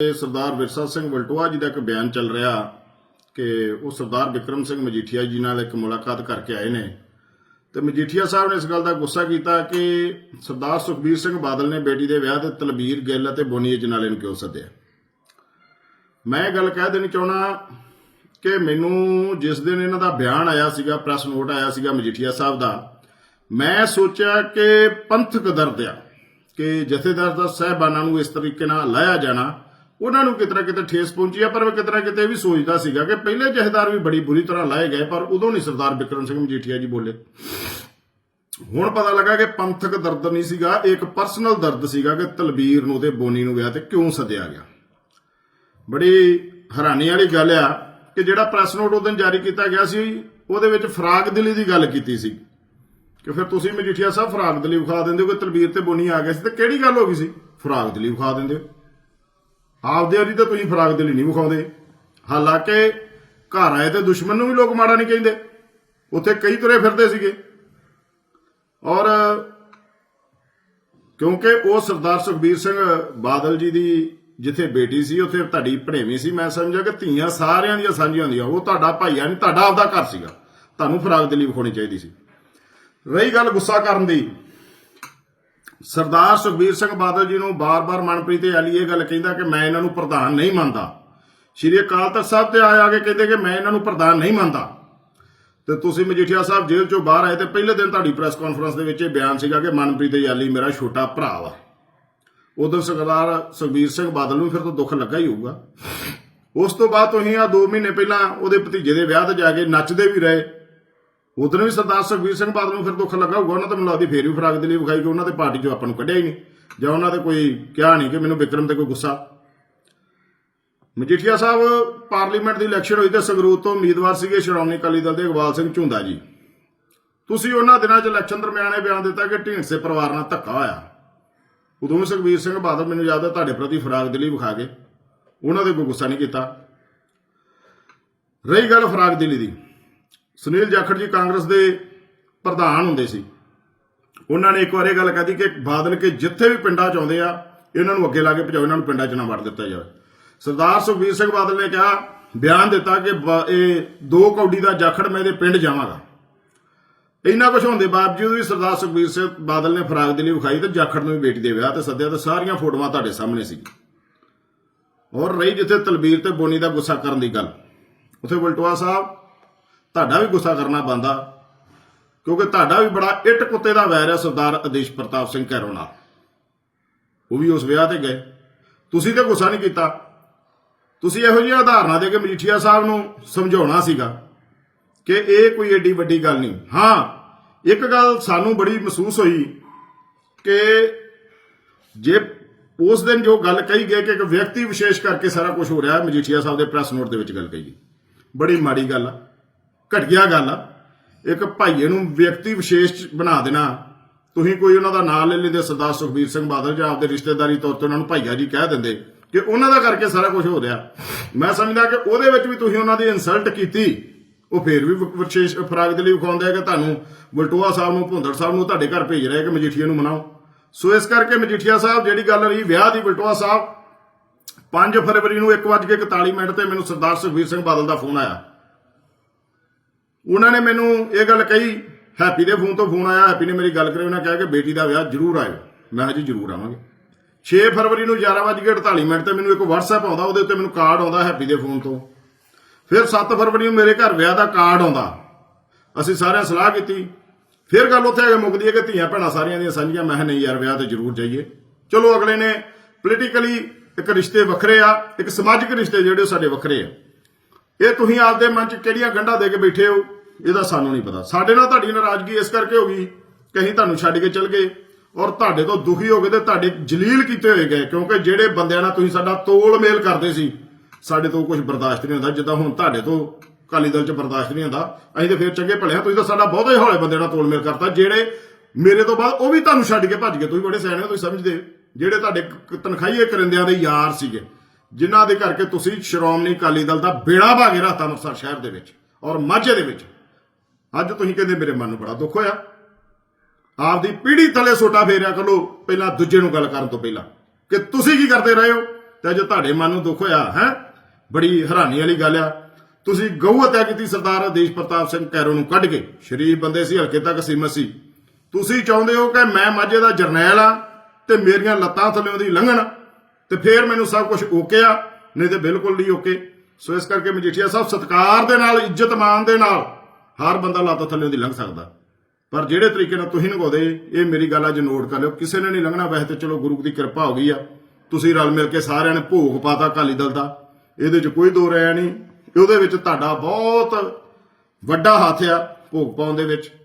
ਤੇ ਸਰਦਾਰ ਵਿਰਸਾ ਸਿੰਘ ਵਲਟੋਆ ਜੀ ਦਾ ਇੱਕ ਬਿਆਨ ਚੱਲ ਰਿਹਾ ਕਿ ਉਹ ਸਰਦਾਰ ਵਿਕਰਮ ਸਿੰਘ ਮਜੀਠੀਆ ਜੀ ਨਾਲ ਇੱਕ ਮੁਲਾਕਾਤ ਕਰਕੇ ਆਏ ਨੇ। ਤੇ ਮਜੀਠੀਆ ਸਾਹਿਬ ਨੇ ਇਸ ਗੱਲ ਦਾ ਗੁੱਸਾ ਕੀਤਾ ਕਿ ਸਰਦਾਰ ਸੁਖਬੀਰ ਸਿੰਘ ਬਾਦਲ ਨੇ ਬੇਟੀ ਦੇ ਵਿਆਹ ਤੇ ਤਲਬੀਰ ਗਿੱਲ ਅਤੇ ਬੋਨੀ ਜਨਾਲੇ ਨੂੰ ਕਿਉਂ ਸੱਦਿਆ? ਮੈਂ ਇਹ ਗੱਲ ਕਹਿ ਦੇਣੀ ਚਾਹਣਾ ਕਿ ਮੈਨੂੰ ਜਿਸ ਦਿਨ ਇਹਨਾਂ ਦਾ ਬਿਆਨ ਆਇਆ ਸੀਗਾ, ਪ੍ਰੈਸ ਨੋਟ ਆਇਆ ਸੀਗਾ ਮਜੀਠੀਆ ਸਾਹਿਬ ਦਾ, ਮੈਂ ਸੋਚਿਆ ਕਿ ਪੰਥਕ ਦਰਦ ਆ, ਕਿ ਜਥੇਦਾਰ ਦਾ ਸਹਿਬਾਨਾਂ ਨੂੰ ਇਸ ਤਰੀਕੇ ਨਾਲ ਲਾਇਆ ਜਾਣਾ ਉਹਨਾਂ ਨੂੰ ਕਿਤਨਾ ਕਿਤੇ ਠੇਸ ਪਹੁੰਚੀ ਆ, ਪਰ ਮੈਂ ਕਿਤਨਾ ਕਿਤੇ ਇਹ ਵੀ ਸੋਚਦਾ ਸੀਗਾ ਕਿ ਪਹਿਲੇ ਜਥੇਦਾਰ ਵੀ ਬੜੀ ਬੁਰੀ ਤਰ੍ਹਾਂ ਲਾਏ ਗਏ, ਪਰ ਉਦੋਂ ਨਹੀਂ ਸਰਦਾਰ ਬਿਕਰਮ ਸਿੰਘ ਮਜੀਠੀਆ ਜੀ ਬੋਲੇ। ਹੁਣ ਪਤਾ ਲੱਗਾ ਕਿ ਪੰਥਕ ਦਰਦ ਨਹੀਂ ਸੀਗਾ ਇਹ ਇੱਕ ਪਰਸਨਲ ਦਰਦ ਸੀਗਾ ਕਿ ਤਲਬੀਰ ਨੂੰ ਤੇ ਬੋਨੀ ਨੂੰ ਵਿਆਹ ਤੇ ਕਿਉਂ ਸੱਦਿਆ ਗਿਆ। ਬੜੀ ਹੈਰਾਨੀ ਵਾਲੀ ਗੱਲ ਆ ਕਿ ਜਿਹੜਾ ਪ੍ਰੈਸ ਨੋਟ ਉਹ ਦਿਨ ਜਾਰੀ ਕੀਤਾ ਗਿਆ ਸੀ, ਉਹਦੇ ਵਿੱਚ ਫਰਾਗ ਦਿਲੀ ਦੀ ਗੱਲ ਕੀਤੀ ਸੀ। ਕਿ ਫਿਰ ਤੁਸੀਂ ਮਜੀਠੀਆ ਸਾਹਿਬ ਫਰਾਗ ਦਿਲੀ ਵਿਖਾ ਦਿੰਦੇ ਹੋ ਕਿ ਤਲਬੀਰ ਤੇ ਬੋਨੀ ਆ ਗਏ ਸੀ, ਤੇ ਕਿਹੜੀ ਗੱਲ ਹੋ ਗਈ ਸੀ? ਫਰਾਗ ਦਿਲੀ ਵਿਖਾ ਦਿੰਦੇ ਹੋ। ਆਪਦੇ ਵਾਲੀ ਤਾਂ ਤੁਸੀਂ ਫਰਾਗ ਦਿਲੀ ਨਹੀਂ ਵਿਖਾਉਂਦੇ। ਹਾਲਾਂਕਿ ਘਰ ਆਏ ਤੇ ਦੁਸ਼ਮਣ ਨੂੰ ਵੀ ਲੋਕ ਮਾੜਾ ਨਹੀਂ ਕਹਿੰਦੇ। ਉੱਥੇ ਕਈ ਤੁਰੇ ਫਿਰਦੇ ਸੀਗੇ। ਔਰ ਕਿਉਂਕਿ ਉਹ ਸਰਦਾਰ ਸੁਖਬੀਰ ਸਿੰਘ ਬਾਦਲ ਜੀ ਦੀ ਜਿੱਥੇ ਬੇਟੀ ਸੀ, ਉੱਥੇ ਤੁਹਾਡੀ ਭਣੇਵੀਂ ਸੀ, ਮੈਂ ਸਮਝਿਆ ਕਿ ਧੀਆਂ ਸਾਰਿਆਂ ਦੀਆਂ ਸਾਂਝੀਆਂ ਹੁੰਦੀਆਂ। ਉਹ ਤੁਹਾਡਾ ਭਾਈਆ ਨਹੀਂ, ਤੁਹਾਡਾ ਆਪਦਾ ਘਰ ਸੀਗਾ। ਤੁਹਾਨੂੰ ਫਰਾਗ ਦਿਲੀ ਵਿਖਾਉਣੀ ਚਾਹੀਦੀ ਸੀ। ਰਹੀ ਗੱਲ ਗੁੱਸਾ ਕਰਨ ਦੀ। ਸਰਦਾਰ ਸੁਖਬੀਰ ਸਿੰਘ ਬਾਦਲ ਜੀ ਨੂੰ ਬਾਰ-ਬਾਰ ਮਨਪ੍ਰੀਤ ਆਲੀ ਇਹ ਗੱਲ ਕਹਿੰਦਾ ਕਿ ਮੈਂ ਇਹਨਾਂ ਨੂੰ ਪ੍ਰਧਾਨ ਨਹੀਂ ਮੰਨਦਾ। ਸ਼੍ਰੀ ਅਕਾਲ ਤਖਤ ਸਾਹਿਬ ਤੇ ਆਇਆ ਕੇ ਕਹਿੰਦੇ ਕਿ ਮੈਂ ਇਹਨਾਂ ਨੂੰ ਪ੍ਰਧਾਨ ਨਹੀਂ ਮੰਨਦਾ। ਤੇ ਤੁਸੀਂ ਮਜੀਠੀਆ ਸਾਹਿਬ ਜੇਲ੍ਹ ਚੋਂ ਬਾਹਰ ਆਏ ਤੇ ਪਹਿਲੇ ਦਿਨ ਤੁਹਾਡੀ ਪ੍ਰੈਸ ਕਾਨਫਰੰਸ ਦੇ ਵਿੱਚ ਇਹ ਬਿਆਨ ਸੀਗਾ ਕਿ ਮਨਪ੍ਰੀਤ ਆਲੀ ਮੇਰਾ ਛੋਟਾ ਭਰਾ ਵਾ। ਉਦੋਂ ਸਰਦਾਰ ਸੁਖਬੀਰ ਸਿੰਘ ਬਾਦਲ ਨੂੰ ਫਿਰ ਤੋਂ ਦੁੱਖ ਲੱਗਾ ਹੀ ਹੋਊਗਾ। ਉਸ ਤੋਂ ਬਾਅਦ ਤੁਸੀਂ ਆ 2 ਮਹੀਨੇ ਪਹਿਲਾਂ ਉਹਦੇ ਭਤੀਜੇ ਦੇ ਵਿਆਹ ਤੇ ਜਾ ਕੇ ਨੱਚਦੇ ਵੀ ਰਹੇ। ਉਦੋਂ ਵੀ ਸਰਦਾਰ ਸੁਖਬੀਰ ਸਿੰਘ ਬਾਦਲ ਨੂੰ ਫਿਰ ਦੁੱਖ ਲੱਗਾ ਹੋਊਗਾ ਉਹਨਾਂ ਤਾਂ ਮੈਨੂੰ ਲੱਗਦੀ ਫੇਰ ਵੀ ਫਰਾਗ ਦੇ ਲਈ ਵਿਖਾਈ ਕਿ ਉਹਨਾਂ ਦੇ ਪਾਰਟੀ ਚੋਂ ਆਪਾਂ ਨੂੰ ਕੱਢਿਆ ਹੀ ਨਹੀਂ। ਜਾਂ ਉਹਨਾਂ ਦੇ ਕੋਈ ਕਿਹਾ ਨਹੀਂ ਕਿ ਮੈਨੂੰ ਵਿਕਰਮ ਤੇ ਕੋਈ ਗੁੱਸਾ। ਮਜੀਠੀਆ ਸਾਹਿਬ, ਪਾਰਲੀਮੈਂਟ ਦੀ ਇਲੈਕਸ਼ਨ ਹੋਈ ਤੇ ਸੰਗਰੂਰ ਤੋਂ ਉਮੀਦਵਾਰ ਸੀਗੇ ਸ਼੍ਰੋਮਣੀ ਅਕਾਲੀ ਦਲ ਦੇ ਇਕਬਾਲ ਸਿੰਘ ਝੁੰਦਾ ਜੀ। ਤੁਸੀਂ ਉਹਨਾਂ ਦਿਨਾਂ 'ਚ ਇਲੈਕਸ਼ਨ ਦਰਮਿਆਨ ਇਹ ਬਿਆਨ ਦਿੱਤਾ ਕਿ ਢੀਂਡਸੇ ਪਰਿਵਾਰ ਨਾਲ ਧੱਕਾ ਹੋਇਆ। ਉਦੋਂ ਸੁਖਬੀਰ ਸਿੰਘ ਬਾਦਲ ਮੈਨੂੰ ਯਾਦ ਹੈ ਤੁਹਾਡੇ ਪ੍ਰਤੀ ਫਰਾਗ ਦਿਲੀ ਵਿਖਾ ਕੇ। ਉਹਨਾਂ ਦੇ ਕੋਈ ਗੁੱਸਾ ਨਹੀਂ ਕੀਤਾ। ਰਹੀ ਗੱਲ ਫਰਾਗ ਦਿਲੀ ਦੀ। ਸੁਨੀਲ ਜਾਖੜ ਜੀ ਕਾਂਗਰਸ ਦੇ ਪ੍ਰਧਾਨ ਹੁੰਦੇ ਸੀ। ਉਹਨਾਂ ਨੇ ਇੱਕ ਵਾਰ ਇਹ ਗੱਲ ਕਹੀ ਕਿ ਬਾਦਲ ਕੇ ਜਿੱਥੇ ਵੀ ਪਿੰਡਾਂ 'ਚ ਆਉਂਦੇ ਆ, ਇਹਨਾਂ ਨੂੰ ਅੱਗੇ ਲਾ ਕੇ ਭਜਾਓ, ਇਹਨਾਂ ਨੂੰ ਪਿੰਡਾਂ 'ਚ ਨਾ ਵੜ ਦਿੱਤਾ ਜਾਵੇ। ਸਰਦਾਰ ਸੁਖਬੀਰ ਸਿੰਘ ਬਾਦਲ ਨੇ ਕਿਹਾ, ਬਿਆਨ ਦਿੱਤਾ ਕਿ ਬ- ਇਹ ਦੋ ਕੌਡੀ ਦਾ ਜਾਖੜ ਮੈਂ ਇਹਦੇ ਪਿੰਡ ਜਾਵਾਂਗਾ। ਇੰਨਾ ਕੁਝ ਹੋਣ ਦੇ ਬਾਵਜੂਦ ਵੀ ਸਰਦਾਰ ਸੁਖਬੀਰ ਸਿੰਘ ਬਾਦਲ ਨੇ ਫਰਾਗ ਦੇ ਲਈ ਵਿਖਾਈ ਤੇ ਜਾਖੜ ਨੂੰ ਵੀ ਬੇਟੀ ਦੇ ਵਿਆਹ ਤੇ ਸੱਦਿਆ ਤੇ ਸਾਰੀਆਂ ਫੋਟੋਆਂ ਤੁਹਾਡੇ ਸਾਹਮਣੇ ਸੀ। ਔਰ ਰਹੀ ਜਿੱਥੇ ਤਲਬੀਰ ਤੇ ਬੋਨੀ ਦਾ ਗੁੱਸਾ ਕਰਨ ਦੀ ਗੱਲ। ਉਥੇ ਵਲਟੋਆ ਸਾਹਿਬ ਤੁਹਾਡਾ ਵੀ ਗੁੱਸਾ ਕਰਨਾ ਬੰਦਾ ਕਿਉਂਕਿ ਤੁਹਾਡਾ ਵੀ ਬੜਾ ਇੱਟ ਕੁੱਤੇ ਦਾ ਵੈਰ ਹੈ ਸਰਦਾਰ ਆਦੇਸ਼ ਪ੍ਰਤਾਪ ਸਿੰਘ ਕੈਰੋਂ ਨਾਲ। ਉਹ ਵੀ ਉਸ ਵਿਆਹ ਤੇ ਗਏ। ਤੁਸੀਂ ਤੇ ਗੁੱਸਾ ਨਹੀਂ ਕੀਤਾ। ਤੁਸੀਂ ਇਹੋ ਜਿਹੀ ਉਦਾਹਰਨਾਂ ਦੇ ਕੇ ਮਜੀਠੀਆ ਸਾਹਿਬ ਨੂੰ ਸਮਝਾਉਣਾ ਸੀਗਾ ਕਿ ਇਹ ਕੋਈ ਏਡੀ ਵੱਡੀ ਗੱਲ ਨਹੀਂ। ਹਾਂ, ਇੱਕ ਗੱਲ ਸਾਨੂੰ ਬੜੀ ਮਹਿਸੂਸ ਹੋਈ ਕਿ ਜੇ ਉਸ ਦਿਨ ਜੋ ਗੱਲ ਕਹੀ ਗਈ ਕਿ ਇੱਕ ਵਿਅਕਤੀ ਵਿਸ਼ੇਸ਼ ਕਰਕੇ ਸਾਰਾ ਕੁਝ ਹੋ ਰਿਹਾ ਹੈ, ਮਜੀਠੀਆ ਸਾਹਿਬ ਦੇ ਪ੍ਰੈਸ ਨੋਟ ਦੇ ਵਿੱਚ ਗੱਲ ਕਹੀ ਗਈ। ਬੜੀ ਮਾੜੀ ਗੱਲ ਆ। ਘਟੀਆ ਗੱਲ ਆ। ਇੱਕ ਭਾਈਏ ਨੂੰ ਵਿਅਕਤੀ ਵਿਸ਼ੇਸ਼ ਬਣਾ ਦੇਣਾ। ਤੁਸੀਂ ਕੋਈ ਉਹਨਾਂ ਦਾ ਨਾਮ ਲੈ ਲੈਂਦੇ, ਸਰਦਾਰ ਸੁਖਬੀਰ ਸਿੰਘ ਬਾਦਲ, ਜਾਂ ਆਪਦੇ ਰਿਸ਼ਤੇਦਾਰੀ ਤੌਰ ਤੇ ਉਹਨਾਂ ਨੂੰ ਭਾਈਆ ਜੀ ਕਹਿ ਦਿੰਦੇ, ਕਿ ਉਹਨਾਂ ਦਾ ਕਰਕੇ ਸਾਰਾ ਕੁਝ ਹੋ ਰਿਹਾ। ਮੈਂ ਸਮਝਦਾ ਕਿ ਉਹਦੇ ਵਿੱਚ ਵੀ ਤੁਸੀਂ ਉਹਨਾਂ ਦੀ ਇਨਸਲਟ ਕੀਤੀ। ਉਹ ਫੇਰ ਵੀ ਵਿਸ਼ੇਸ਼ ਫਰਾਗ ਦੇ ਲਈ ਵਿਖਾਉਂਦੇ ਆ ਕਿ ਤੁਹਾਨੂੰ ਬਲਟੋਆ ਸਾਹਿਬ ਨੂੰ, ਭੁੰਦੜ ਸਾਹਿਬ ਨੂੰ ਤੁਹਾਡੇ ਘਰ ਭੇਜ ਰਿਹਾ ਕਿ ਮਜੀਠੀਆ ਨੂੰ ਮਨਾਓ। ਸੋ ਇਸ ਕਰਕੇ ਮਜੀਠੀਆ ਸਾਹਿਬ, ਜਿਹੜੀ ਗੱਲ ਰਹੀ ਵਿਆਹ ਦੀ ਬਲਟੋਆ ਸਾਹਿਬ 5 ਫਰਵਰੀ ਨੂੰ 1:41 ਮਿੰਟ ਤੇ ਮੈਨੂੰ ਸਰਦਾਰ ਸੁਖਬੀਰ ਸਿੰਘ ਬਾਦਲ ਦਾ ਫੋਨ ਆਇਆ। ਉਹਨਾਂ ਨੇ ਮੈਨੂੰ ਇਹ ਗੱਲ ਕਹੀ, ਹੈਪੀ ਦੇ ਫੋਨ ਤੋਂ ਫੋਨ ਆਇਆ, ਹੈਪੀ ਨੇ ਮੇਰੀ ਗੱਲ ਕਰੀ, ਉਹਨਾਂ ਕਿਹਾ ਕਿ ਬੇਟੀ ਦਾ ਵਿਆਹ ਜ਼ਰੂਰ ਆਇਓ। ਮੈਂ ਕਿਹਾ ਜੀ, ਜ਼ਰੂਰ ਆਵਾਂਗੇ। 6 ਫਰਵਰੀ ਨੂੰ 11:48 ਮਿੰਟ ਤੇ ਮੈਨੂੰ ਇੱਕ WhatsApp ਆਉਂਦਾ, ਉਹਦੇ ਉੱਤੇ ਮੈਨੂੰ ਕਾਰਡ ਆਉਂਦਾ ਹੈਪੀ ਦੇ ਫੋਨ ਤੋਂ। ਫਿਰ 7 ਫਰਵਰੀ ਨੂੰ ਮੇਰੇ ਘਰ ਵਿਆਹ ਦਾ ਕਾਰਡ ਆਉਂਦਾ। ਅਸੀਂ ਸਾਰਿਆਂ ਸਲਾਹ ਕੀਤੀ। ਫਿਰ ਗੱਲ ਉੱਥੇ ਆ ਕੇ ਮੁੱਕਦੀ ਹੈ ਕਿ ਧੀਆਂ ਭੈਣਾਂ ਸਾਰੀਆਂ ਦੀਆਂ ਸਾਂਝੀਆਂ, ਮੈਂ ਕਿਹਾ ਨਹੀਂ ਯਾਰ, ਵਿਆਹ ਤੇ ਜ਼ਰੂਰ ਜਾਈਏ। ਚਲੋ ਅਗਲੇ ਨੇ ਪੋਲੀਟੀਕਲੀ ਇੱਕ ਰਿਸ਼ਤੇ ਵੱਖਰੇ ਆ, ਇੱਕ ਸਮਾਜਿਕ ਰਿਸ਼ਤੇ ਜਿਹੜੇ ਉਹ ਸਾਡੇ ਵੱਖਰੇ ਆ। ਇਹ ਤੁਸੀਂ ਆਪਦੇ ਮਨ 'ਚ ਕਿਹੜੀਆਂ ਗੰਢਾਂ ਦੇ ਕੇ ਬੈਠੇ ਹੋ? ਇਹਦਾ ਸਾਨੂੰ ਨਹੀਂ ਪਤਾ। ਸਾਡੇ ਨਾਲ ਤੁਹਾਡੀ ਨਾਰਾਜ਼ਗੀ ਇਸ ਕਰਕੇ ਹੋ ਗਈ ਕਿ ਅਸੀਂ ਤੁਹਾਨੂੰ ਛੱਡ ਕੇ ਚਲ ਗਏ ਔਰ ਤੁਹਾਡੇ ਤੋਂ ਦੁਖੀ ਹੋ ਗਏ ਤੇ ਤੁਹਾਡੇ ਜਲੀਲ ਕੀਤੇ ਹੋਏ ਗਏ, ਕਿਉਂਕਿ ਜਿਹੜੇ ਬੰਦਿਆਂ ਨਾਲ ਤੁਸੀਂ ਸਾਡਾ ਤੋਲ ਮੇਲ ਕਰਦੇ ਸੀ, ਸਾਡੇ ਤੋਂ ਕੁਝ ਬਰਦਾਸ਼ਤ ਨਹੀਂ ਹੁੰਦਾ। ਜਿੱਦਾਂ ਹੁਣ ਤੁਹਾਡੇ ਤੋਂ ਕਾਲੀ ਦਲ 'ਚ ਬਰਦਾਸ਼ਤ ਨਹੀਂ ਹੁੰਦਾ, ਅਸੀਂ ਤੇ ਫਿਰ ਚੰਗੇ ਭਲੇ ਹਾਂ, ਤੁਸੀਂ ਤਾਂ ਸਾਡਾ ਬਹੁਤੇ ਹੌਲੇ ਬੰਦੇ ਨਾਲ ਤੋਲ ਮੇਲ ਕਰਤਾ। ਜਿਹੜੇ ਮੇਰੇ ਤੋਂ ਬਾਅਦ ਉਹ ਵੀ ਤੁਹਾਨੂੰ ਛੱਡ ਕੇ ਭੱਜ ਗਏ, ਤੁਸੀਂ ਬੜੇ ਸਿਆਣੇ ਹੋ, ਤੁਸੀਂ ਸਮਝਦੇ ਜਿਹੜੇ ਤੁਹਾਡੇ ਕ- ਤਨਖਾਹੀਏ ਕਰਿੰਦਿਆਂ ਦੇ ਯਾਰ ਸੀਗੇ, ਜਿਨ੍ਹਾਂ ਦੇ ਕਰਕੇ ਤੁਸੀਂ ਸ਼੍ਰੋਮਣੀ ਅਕਾਲੀ ਦਲ ਦਾ ਬੇੜਾ ਭਾਗੇ ਰਾਤਾ ਅੰਮ੍ਰਿਤਸਰ ਸ਼ਹਿਰ ਦੇ ਵਿੱਚ ਔਰ ਮਾਝੇ ਦੇ ਵਿੱਚ। ਅੱਜ ਤੁਸੀਂ ਕਹਿੰਦੇ ਮੇਰੇ ਮਨ ਨੂੰ ਬੜਾ ਦੁੱਖ ਹੋਇਆ। ਆਪਦੀ ਪੀੜੀ ਥੱਲੇ ਸੋਟਾ ਫੇਰਿਆ ਕਰੋ, ਪਹਿਲਾਂ ਦੂਜੇ ਨੂੰ ਗੱਲ ਕਰਨ ਤੋਂ ਪਹਿਲਾਂ। ਕਿ ਤੁਸੀਂ ਕੀ ਕਰਦੇ ਰਹੇ ਹੋ? ਤੇ ਜੇ ਤੁਹਾਡੇ ਮਨ ਨੂੰ ਦੁੱਖ ਹੋਇਆ, ਹੈ? ਬੜੀ ਹੈਰਾਨੀ ਵਾਲੀ ਗੱਲ ਆ। ਤੁਸੀਂ ਗਊ ਹੱਤਿਆ ਕੀਤੀ ਸਰਦਾਰ ਆਦੇਸ਼ ਪ੍ਰਤਾਪ ਸਿੰਘ ਕੈਰੋ ਨੂੰ ਕੱਢ ਕੇ। ਸ਼ਰੀਫ ਬੰਦੇ ਸੀ, ਹਲਕੇ ਤੱਕ ਸੀਮਤ ਸੀ। ਤੁਸੀਂ ਚਾਹੁੰਦੇ ਹੋ ਕਿ ਮੈਂ ਮਾਝੇ ਦਾ ਜਰਨੈਲ ਆ ਤੇ ਮੇਰੀਆਂ ਲੱਤਾਂ ਥੱਲੇੋਂ ਦੀ ਲੰਘਣ। ਤੇ ਫੇਰ ਮੈਨੂੰ ਸਭ ਕੁਝ ਓਕੇ ਆ, ਨਹੀਂ ਤੇ ਬਿਲਕੁਲ ਨਹੀਂ ਓਕੇ। ਸੋ ਇਸ ਕਰਕੇ ਮਜੀਠੀਆ ਸਾਹਿਬ ਸਤਕਾਰ ਦੇ ਨਾਲ, ਇੱਜ਼ਤ ਮਾਨ ਦੇ ਨਾਲ ਹਰ ਬੰਦਾ ਲੱਤ ਥੱਲੇ ਦੀ ਲੰਘ ਸਕਦਾ। ਪਰ ਜਿਹੜੇ ਤਰੀਕੇ ਨਾਲ ਤੁਸੀਂ ਨਿਭਾਉਂਦੇ ਇਹ ਮੇਰੀ ਗੱਲ ਅੱਜ ਨੋਟ ਕਰ ਲਿਓ। ਕਿਸੇ ਨੇ ਨਹੀਂ ਲੰਘਣਾ, ਵੈਸੇ ਤੇ ਚਲੋ ਗੁਰੂ ਦੀ ਕਿਰਪਾ ਹੋ ਗਈ ਆ। ਤੁਸੀਂ ਰਲ ਮਿਲ ਕੇ ਸਾਰਿਆਂ ਨੇ ਭੋਗ ਪਾਤਾ ਅਕਾਲੀ ਦਲ ਦਾ। ਇਹਦੇ 'ਚ ਕੋਈ ਦੋ ਰਾਇ ਨਹੀਂ। ਉਹਦੇ ਵਿੱਚ ਤੁਹਾਡਾ ਬਹੁਤ ਵੱਡਾ ਹੱਥ ਆ ਭੋਗ ਪਾਉਣ ਦੇ ਵਿੱਚ।